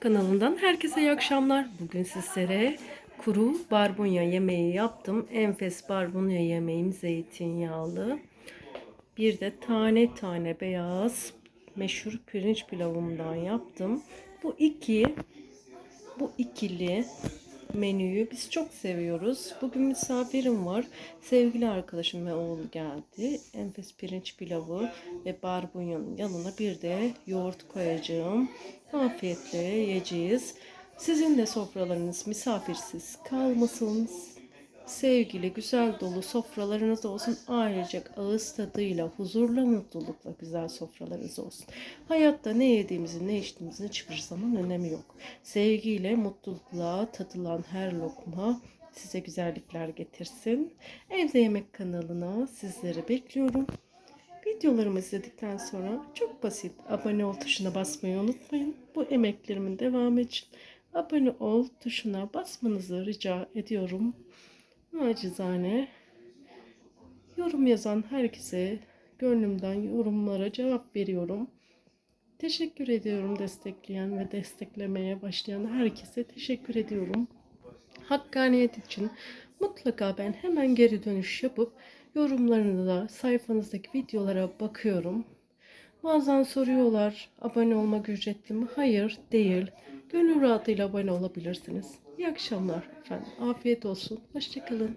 Kanalından herkese iyi akşamlar. Bugün sizlere kuru barbunya yemeği yaptım. Enfes barbunya yemeğim zeytinyağlı. Bir de tane tane beyaz meşhur pirinç pilavımdan yaptım. Bu iki bu ikili menüyü biz çok seviyoruz. Bugün misafirim var. Sevgili arkadaşım ve oğlu geldi. Enfes pirinç pilavı ve barbunyanın yanına bir de yoğurt koyacağım. Afiyetle yiyeceğiz. Sizin de sofralarınız misafirsiz kalmasın. Sevgili, güzel dolu sofralarınız olsun. Ayrıca ağız tadıyla, huzurla, mutlulukla güzel sofralarınız olsun. Hayatta ne yediğimizin, ne içtiğimizin hiçbir zaman önemi yok. Sevgiyle, mutlulukla tadılan her lokma size güzellikler getirsin. Evde Yemek kanalına sizleri bekliyorum. Videolarımı izledikten sonra çok basit abone ol tuşuna basmayı unutmayın. Bu emeklerimin devamı için abone ol tuşuna basmanızı rica ediyorum. Acizane yorum yazan herkese gönlümden yorumlara cevap veriyorum. Teşekkür ediyorum destekleyen ve desteklemeye başlayan herkese teşekkür ediyorum. Hakkaniyet için mutlaka ben hemen geri dönüş yapıp yorumlarını da sayfanızdaki videolara bakıyorum. Bazen soruyorlar abone olmak ücretli mi? Hayır değil. Gönül rahatıyla abone olabilirsiniz. İyi akşamlar efendim. Afiyet olsun. Hoşçakalın.